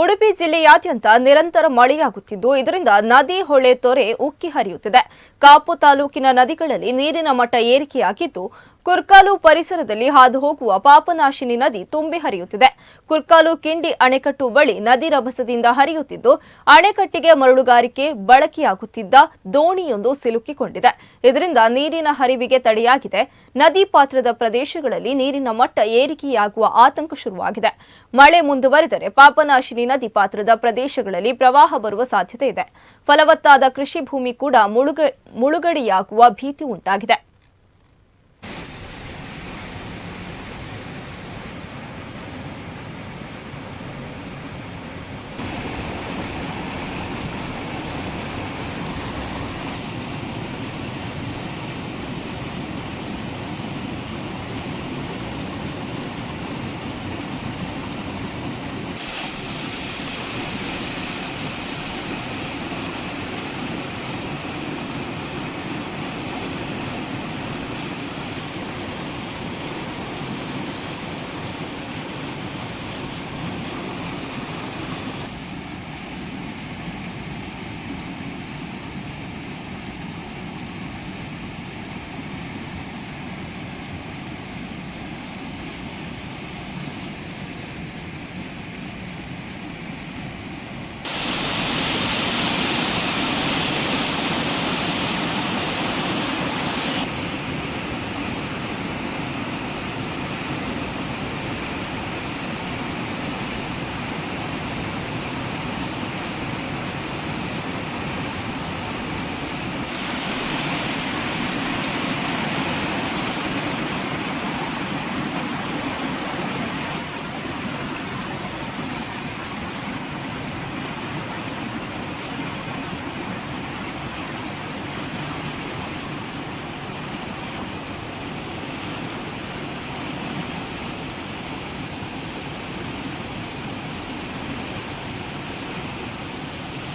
ಉಡುಪಿ ಜಿಲ್ಲೆಯಾದ್ಯಂತ ನಿರಂತರ ಮಳೆಯಾಗುತ್ತಿದ್ದು, ಇದರಿಂದ ನದಿ ಹೊಳೆ ತೊರೆ ಉಕ್ಕಿ ಹರಿಯುತ್ತಿದೆ. ಕಾಪು ತಾಲೂಕಿನ ನದಿಗಳಲ್ಲಿ ನೀರಿನ ಮಟ್ಟ ಏರಿಕೆಯಾಗಿದ್ದು ಕುರ್ಕಾಲು ಪರಿಸರದಲ್ಲಿ ಹಾದು ಹೋಗುವ ಪಾಪನಾಶಿನಿ ನದಿ ತುಂಬಿ ಹರಿಯುತ್ತಿದೆ. ಕುರ್ಕಾಲು ಕಿಂಡಿ ಅಣೆಕಟ್ಟು ಬಳಿ ನದಿ ರಭಸದಿಂದ ಹರಿಯುತ್ತಿದ್ದು, ಅಣೆಕಟ್ಟಿಗೆ ಮರಳುಗಾರಿಕೆ ಬಳಕೆಯಾಗುತ್ತಿದ್ದ ದೋಣಿಯೊಂದು ಸಿಲುಕಿಕೊಂಡಿದೆ. ಇದರಿಂದ ನೀರಿನ ಹರಿವಿಗೆ ತಡೆಯಾಗಿದೆ. ನದಿ ಪಾತ್ರದ ಪ್ರದೇಶಗಳಲ್ಲಿ ನೀರಿನ ಮಟ್ಟ ಏರಿಕೆಯಾಗುವ ಆತಂಕ ಶುರುವಾಗಿದೆ. ಮಳೆ ಮುಂದುವರೆದರೆ ಪಾಪನಾಶಿನಿ ನದಿ ಪಾತ್ರದ ಪ್ರದೇಶಗಳಲ್ಲಿ ಪ್ರವಾಹ ಬರುವ ಸಾಧ್ಯತೆ ಇದೆ. ಫಲವತ್ತಾದ ಕೃಷಿ ಭೂಮಿ ಕೂಡ ಮುಳುಗ, ಮುಳುಗಡೆಯಾಗುವ ಭೀತಿ ಉಂಟಾಗಿದೆ.